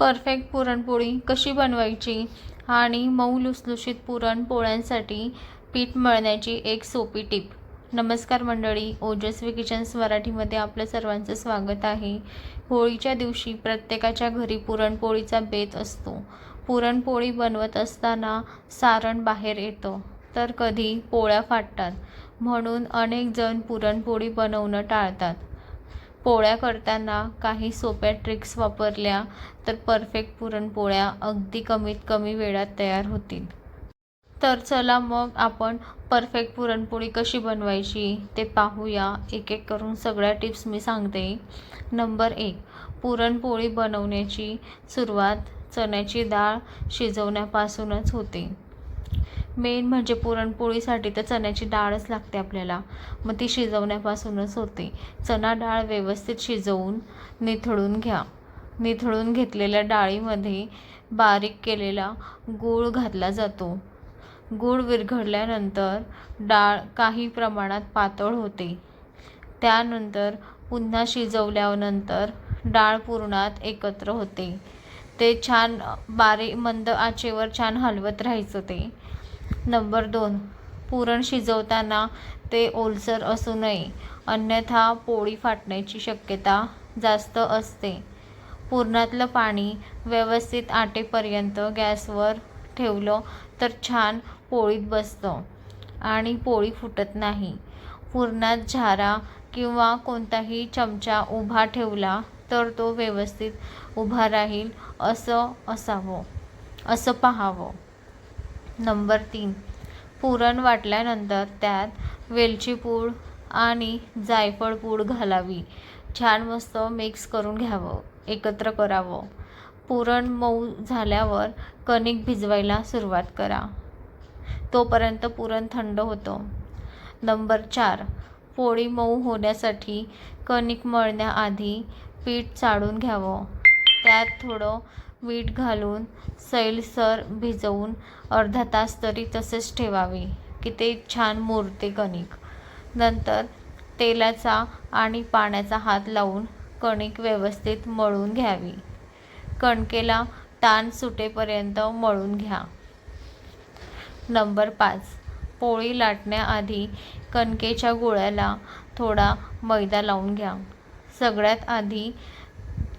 Perfect puran poli कशी बनवायची आणि मऊ लुसलुशीत पुरणपोळ्यांसाठी पीठ मळण्याची एक सोपी टीप. नमस्कार मंडळी ओजस्वी किचन्स मराठीमध्ये आपलं सर्वांचं स्वागत आहे. होळीच्या दिवशी प्रत्येकाच्या घरी पुरणपोळीचा बेत असतो. पुरणपोळी बनवत असताना सारण बाहेर येतं तर कधी पोळ्या फाटतात. म्हणून अनेक जण पुरणपोळी बनवणं टाळतात. पोळ्या करताना काही सोप्या ट्रिक्स वापरल्या तर परफेक्ट पुरणपोळ्या अगदी कमीत कमी वेळात तयार होतील. तर चला मग आपण परफेक्ट पुरणपोळी कशी बनवायची ते पाहूया. एक एक करून सगळ्या टिप्स मी सांगते. नंबर एक पुरणपोळी बनवण्याची सुरुवात चण्याची डाळ शिजवण्यापासूनच होते. मेन म्हणजे पुरणपोळीसाठी तर चण्याची डाळच लागते आपल्याला. मग ती शिजवण्यापासूनच होते. चणा डाळ व्यवस्थित शिजवून निथळून घ्या. निथळून घेतलेल्या डाळीमध्ये बारीक केलेला गूळ घातला जातो. गूळ विरघळल्यानंतर डाळ काही प्रमाणात पातळ होते. त्यानंतर पुन्हा शिजवल्यानंतर डाळ पुरणात एकत्र होते. ते छान बारीक मंद आचेवर छान हलवत राहायचं ते. नंबर दोन. पुरण शिजवताना ते ओलसर असू नये अन्यथा पोळी फाटण्याची शक्यता जास्त असते. पुरणातलं पाणी व्यवस्थित आटेपर्यंत गॅसवर ठेवलं तर छान पोळीत बसतं आणि पोळी फुटत नाही. पुरणात झारा किंवा कोणताही चमचा उभा ठेवला तर तो व्यवस्थित उभा राहील असं असावं असं पाहावं. नंबर तीन. पुरण वाटल्यानंतर त्यात वेलची पूड आणि जायफळ पूड घालावी. छान मस्त मिक्स करून घ्यावं एकत्र करावं. पुरण मऊ झाल्यावर कणिक भिजवायला सुरुवात करा. तोपर्यंत पुरण थंड होतं. नंबर चार. पोळी मऊ होण्यासाठी कणिक मळण्याआधी पीठ चाळून घ्यावं. त्यात थोडं मीठ घालून सैलसर भिजवून अर्धा तास तरी तसेच ठेवावे. की ते छान मुरते कणिक. नंतर तेलाचा आणि पाण्याचा हात लावून कणिक व्यवस्थित मळून घ्यावी. कणकेला ताण सुटेपर्यंत मळून घ्या. नंबर पाच. पोळी लाटण्याआधी कणकेच्या गोळ्याला थोडा मैदा लावून घ्या. सगळ्यात आधी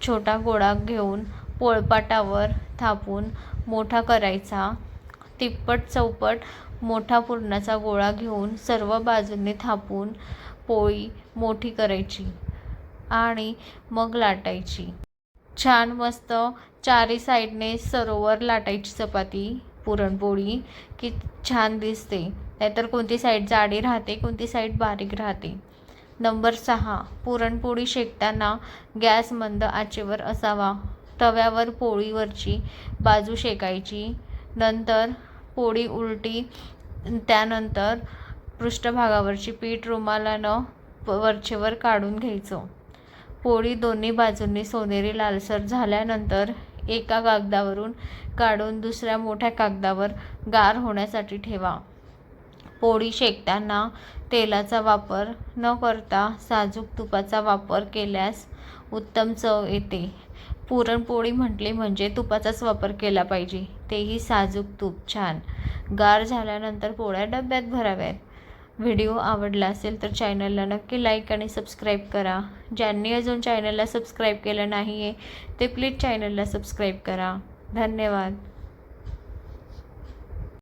छोटा गोळा घेऊन पोळपाटावर थापून मोठा करायचा. तिप्पट चौपट मोठा पुरणाचा गोळा घेऊन सर्व बाजूंनी थापून पोळी मोठी करायची आणि मग लाटायची. छान मस्त चारी साईडने सरोवर लाटायची चपाती पुरणपोळी. की छान दिसते. नाहीतर कोणती साईड जाडी राहते कोणती साईड बारीक राहते. नंबर सहा. पुरणपोळी शेकताना गॅस मंद आचेवर असावा. तव्यावर पोळीवरची बाजू शेकायची. नंतर पोळी उलटी त्यानंतर पृष्ठभागावरची पीठ रुमालानं वरचेवर काढून घ्यायचं. पोळी दोन्ही बाजूंनी सोनेरी लालसर झाल्यानंतर एका कागदावरून काढून दुसऱ्या मोठ्या कागदावर गार होण्यासाठी ठेवा. पोळी शेकताना तेलाचा वापर न करता साजूक तुपाचा वापर केल्यास उत्तम चव येते. पुरणपोळी म्हटली म्हणजे तुपाचाच वापर केला पाहिजे. तेही साजूक तूप. छान. गार झाल्यानंतर पोळ्या डब्यात भराव्यात. व्हिडिओ आवडला असेल तर चॅनलला नक्की लाईक आणि सबस्क्राईब करा. ज्यांनी अजून चॅनलला सबस्क्राईब केलं नाही आहे ते प्लीज चॅनलला सबस्क्राईब करा. धन्यवाद.